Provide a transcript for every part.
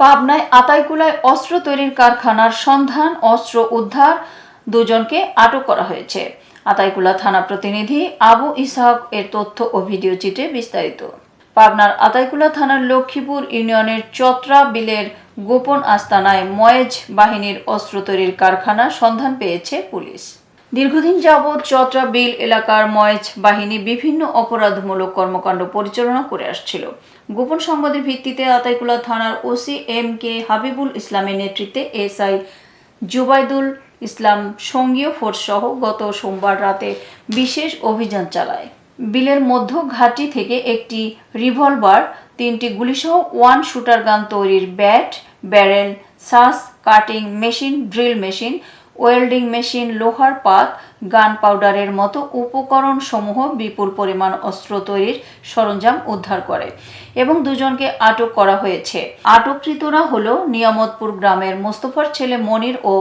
পাবনায় আতাইকুলায় অস্ত্র তৈরির কারখানার সন্ধান, অস্ত্র উদ্ধার দুজনকে আটক করা হয়েছে। আতাইকুলা থানা প্রতিনিধি আবু ইসহাক এর তথ্য ও ভিডিও চিত্রে বিস্তারিত। পাবনার আতাইকুলা থানার লক্ষ্মীপুর ইউনিয়নের চত্রা বিলের গোপন আস্তানায় ময়েজ বাহিনীর অস্ত্র তৈরির কারখানা সন্ধান পেয়েছে পুলিশ। দীর্ঘদিন যাবৎ চত্রা বিল এলাকার ময়েজ বাহিনী বিভিন্ন অপরাধমূলক কর্মকাণ্ড পরিচালনা করে আসছিল। গোপন সংবাদের ভিত্তিতে আতাইকুলা থানার ওসি এম কে হাবিবুল ইসলামের নেতৃত্বে এসআই জুবাইদুল ইসলাম সঙ্গীয় ফোর্স সহ গত সোমবার রাতে বিশেষ অভিযান চালায়। বিলের মধ্য ঘাটি থেকে একটি রিভলভার, তিনটি গুলিসহ ওয়ান শুটার গান তৈরির butt, barrel, সাস, cutting machine, drill machine welding machine, লোহার পাত, গান পাউডারের মতো উপকরণ সমূহ বিপুল পরিমাণ অস্ত্র তৈরির সরঞ্জাম উদ্ধার করে এবং দুজনকে আটক করা হয়েছে। আটককৃতরা হল নিয়ামতপুর গ্রামের মোস্তফার ছেলে মনির ও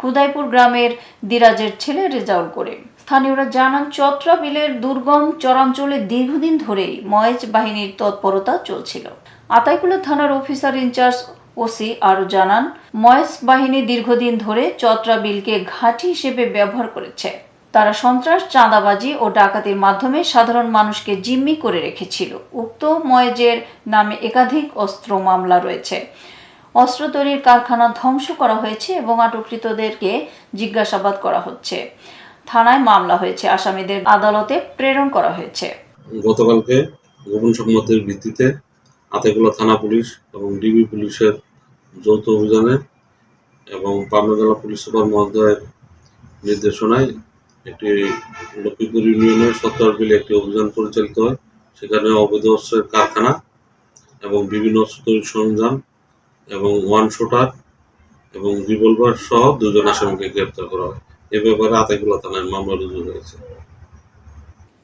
খুদাইপুর গ্রামের দিরাজের ছেলে রেজাউল করে স্থানীয়রা জানান, চত্রা বিলের দুর্গম চরাঞ্চলে দীর্ঘদিন ধরেই ময়েজ বাহিনীর তৎপরতা চলছিল। আতাইকুলা থানার অফিসার ইনচার্জ ওসি আরও জানান, ময়েস বাহিনী দীর্ঘদিন ধরে চত্রা বিলকে ঘাঁটি হিসেবে ব্যবহার করেছে। তারা সন্ত্রাস, চাঁদাবাজি ও ডাকাতির মাধ্যমে সাধারণ মানুষকে জিম্মি করে রেখেছিল। উক্ত ময়েজের নামে একাধিক অস্ত্র মামলা রয়েছে। অস্ত্র তৈরির কারখানা ধ্বংস করা হয়েছে এবং আটককৃতদেরকে জিজ্ঞাসাবাদ করা হচ্ছে। থানায় মামলা হয়েছে। আসামিদের আদালতে প্রেরণ করা হয়েছে। গতকালকে গোপন সংবাদের ভিত্তিতে আতেকুলা থানা পুলিশ এবং ডিবি পুলিশের যৌথ অভিযানে এবং পাবনা জেলা পুলিশ সুপার মহোদয়ের নির্দেশনায় একটি লক্ষ্মীপুর ইউনিয়নের সত্তর বিলে একটি অভিযান পরিচালিত হয়। সেখানে অবৈধ অস্ত্রের কারখানা এবং বিভিন্ন অস্ত্র সরঞ্জাম এবং ওয়ান শুটার এবং রিভলভার সহ দুজন আসামিকে গ্রেপ্তার করা হয়। এ ব্যাপারে আতেকুলা থানায় মামলা রুজু হয়েছে।